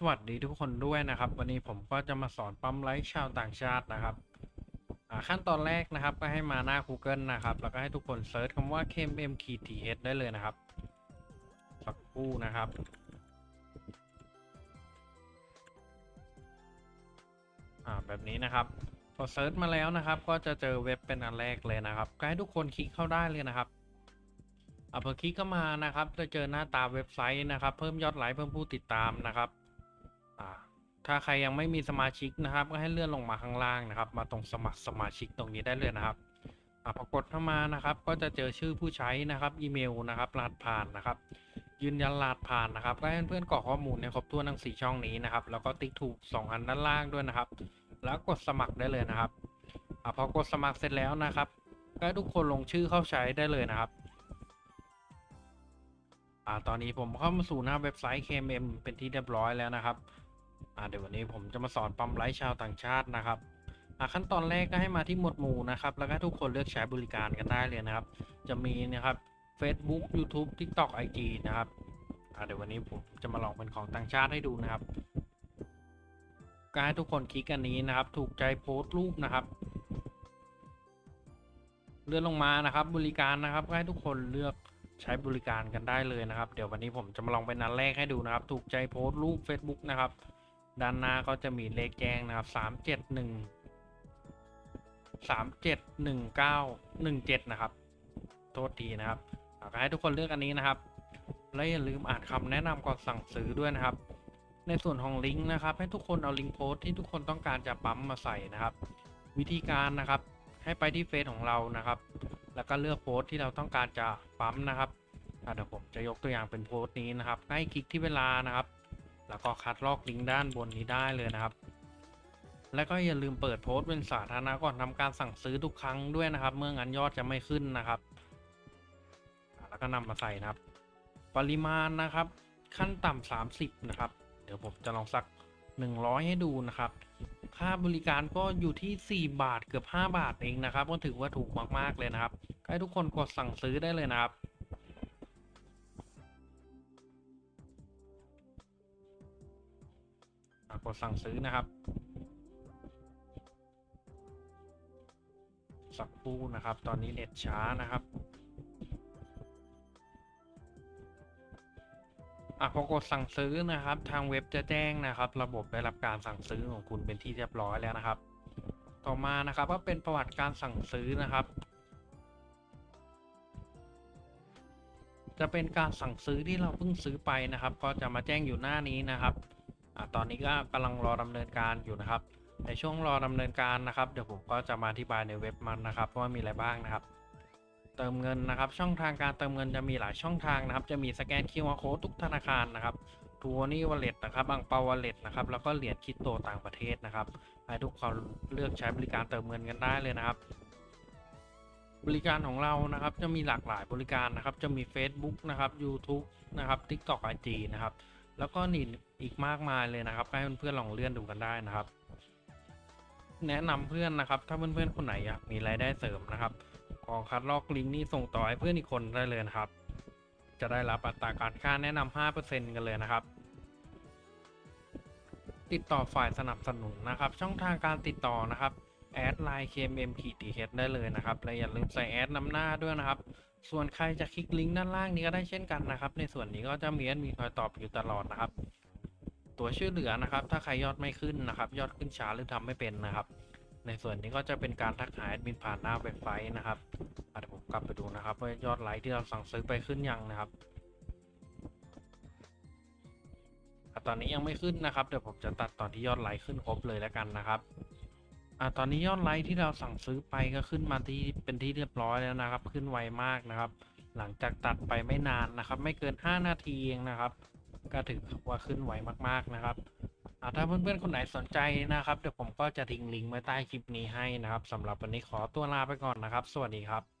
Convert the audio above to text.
สวัสดีทุกคนด้วยนะครับ วันนี้ผมก็จะมาสอนปั๊มไลฟ์ชาวต่างชาตินะครับขั้นตอนแรกนะครับก็ให้มาหน้า Google นะครับ แล้วก็ให้ทุกคนเซิร์ชคำว่า KMM TH ได้เลยนะครับสักครู่นะครับ อ่าแบบนี้นะครับพอเซิร์ชมาแล้วนะครับ ก็จะเจอเว็บเป็นอันแรกเลยนะครับก็ให้ทุกคนคลิกเข้าได้เลยนะครับอะพอคลิกเข้ามานะครับ จะเจอหน้าตาเว็บไซต์นะครับ เพิ่มยอดไลค์เพิ่มผู้ติดตามนะครับ อ่าถ้าใครยังไม่มีสมาชิกนะครับ ก็ให้เลื่อนลงมาข้างล่างนะครับ มาตรงสมัครสมาชิกตรงนี้ได้เลยนะครับอะพอกดเข้ามานะครับ ก็จะเจอชื่อผู้ใช้นะครับ อีเมลนะครับรหัสผ่านนะครับ ยืนยันรหัสผ่านนะครับก็ให้เพื่อนๆกรอกข้อมูลในครบถ้วนทั้งสี่ช่องนี้นะครับ แล้วก็ติ๊กถูกสองอันด้านล่างด้วยนะครับ แล้วกดสมัครได้เลยนะครับอะพอกดสมัครเสร็จแล้วนะครับก็ทุกคนลงชื่อเข้าใช้ได้เลยนะครับอ่าตอนนี้ผมเข้ามาสู่หน้าเว็บไซต์ KMM เป็นที่เรียบร้อยแล้วนะครับ อ่าเดี๋ยววันนี้ผมจะมาสอนปั๊มไลฟ์ชาวต่างชาตินะครับอ่าขั้นตอนแรกก็ให้มาที่หมวดหมู่นะครับ แล้วก็ทุกคนเลือกใช้บริการกันได้เลยนะครับ จะมีนะครับ Facebook YouTube TikTok IG นะครับอ่าเดี๋ยววันนี้ผมจะมาลองเป็นของต่างชาติให้ดูนะครับก็ให้ทุกคนคลิกอันนี้นะครับ ถูกใจโพสต์รูปนะครับ เลื่อนลงมานะครับ บริการนะครับก็ให้ทุกคนเลือกใช้บริการกันได้เลยนะครับ เดี๋ยววันนี้ผมจะมาลองเป็นนันแรกให้ดูนะครับ ถูกใจโพสต์รูป Facebook นะครับ ด้านหน้าก็จะมีเลขแจ้งนะครับสามเจ็ดหนึ่งสามเจ็ดหนึ่งเก้าหนึ่งเจ็ดนะครับ โทษทีนะครับอ่าก็ให้ทุกคนเลือกอันนี้นะครับ และอย่าลืมอ่านคำแนะนำก่อนสั่งซื้อด้วยนะครับ ในส่วนของลิงก์นะครับ ให้ทุกคนเอาลิงก์โพสต์ที่ทุกคนต้องการจะปั๊มมาใส่นะครับ วิธีการนะครับ ให้ไปที่เฟซของเรานะครับ แล้วก็เลือกโพสต์ที่เราต้องการจะปั๊มนะครับเดี๋ยวผมจะยกตัวอย่างเป็นโพสต์นี้นะครับให้คลิกที่เวลานะครับ แล้วก็คัดลอกลิงก์ด้านบนนี้ได้เลยนะครับ แล้วก็อย่าลืมเปิดโพสต์เป็นสาธารณะก่อนทำการสั่งซื้อทุกครั้งด้วยนะครับ เมื่องั้นยอดจะไม่ขึ้นนะครับ แล้วก็นำมาใส่นะครับ ปริมาณนะครับ ขั้นต่ำ30 นะครับ เดี๋ยวผมจะลองสัก 100 ให้ดูนะครับ ค่าบริการก็อยู่ที่ 4 บาทเกือบ 5 บาทเองนะครับ ก็ถือว่าถูกมากๆเลยนะครับให้ทุกคนกดสั่งซื้อได้เลยนะครับ กดสั่งซื้อนะครับ สักครู่นะครับ ตอนนี้เน็ตช้านะครับอะพอกดสั่งซื้อนะครับ ทางเว็บจะแจ้งนะครับ ระบบได้รับการสั่งซื้อของคุณเป็นที่เรียบร้อยแล้วนะครับ ต่อมานะครับก็เป็นประวัติการสั่งซื้อนะครับ จะเป็นการสั่งซื้อที่เราเพิ่งซื้อไปนะครับ ก็จะมาแจ้งอยู่หน้านี้นะครับ อะตอนนี้ก็กำลังรอดำเนินการอยู่นะครับ ในช่วงรอดำเนินการนะครับเดี๋ยวผมก็จะมาอธิบายในเว็บมันนะครับว่ามีอะไรบ้างนะครับ เติมเงินนะครับ ช่องทางการเติมเงินจะมีหลายช่องทางนะครับ จะมีสแกน QR Code ทุกธนาคารนะครับทัวนี่วอลเล็ตนะครับอังเปาวอลเล็ตนะครับแล้วก็เหรียญคริปโตต่างประเทศนะครับให้ทุกคนเลือกใช้บริการเติมเงินกันได้เลยนะครับบริการของเรานะครับจะมีหลากหลายบริการนะครับ จะมี Facebook นะครับ YouTube นะครับ TikTok IG นะครับ แล้วก็นี่ อีกมากมายเลยนะครับให้เพื่อนๆลองเลื่อนดูกันได้นะครับ แนะนำเพื่อนนะครับ ถ้าเพื่อนๆคนไหนอยากมีรายได้เสริมนะครับขอคัดลอกลิงก์นี้ส่งต่อให้เพื่อนอีกคนได้เลยนะครับ จะได้รับอัตราการค่าแนะนำ5%กันเลยนะครับ ติดต่อฝ่ายสนับสนุนนะครับ ช่องทางการติดต่อนะครับแอดไลน์ KMM ขีดีเได้เลยนะครับและอย่าลืมใส่แอดนำหน้าด้วยนะครับ ส่วนใครจะคลิกลิงก์ด้านล่างนี้ก็ได้เช่นกันนะครับ ในส่วนนี้ก็จะมีแอดมีคอยตอบอยู่ตลอดนะครับ ตัวช่วยเหลือนะครับ ถ้าใครยอดไม่ขึ้นนะครับ ยอดขึ้นช้าหรือทำไม่เป็นนะครับ ในส่วนนี้ก็จะเป็นการทักหาแอดมินผ่านหน้าเว็บไซต์นะครับเดี๋ยวผมกลับไปดูนะครับว่ายอดไลค์ที่เราสั่งซื้อไปขึ้นยังนะครับตอนนี้ยังไม่ขึ้นนะครับเดี๋ยวผมจะตัดตอนที่ยอดไลค์ขึ้นครบเลยแล้วกันนะครับอะตอนนี้ยอดไลค์ที่เราสั่งซื้อไปก็ขึ้นมาที่เป็นที่เรียบร้อยแล้วนะครับ ขึ้นไวมากนะครับ หลังจากตัดไปไม่นานนะครับ ไม่เกิน 5 นาทีเองนะครับ ก็ถือว่าขึ้นไวมาก ๆนะครับถ้าเพื่อนๆคนไหนสนใจนะครับเดี๋ยวผมก็จะทิ้งลิงก์ไว้ใต้คลิปนี้ให้นะครับสำหรับวันนี้ขอตัวลาไปก่อนนะครับ สวัสดีครับ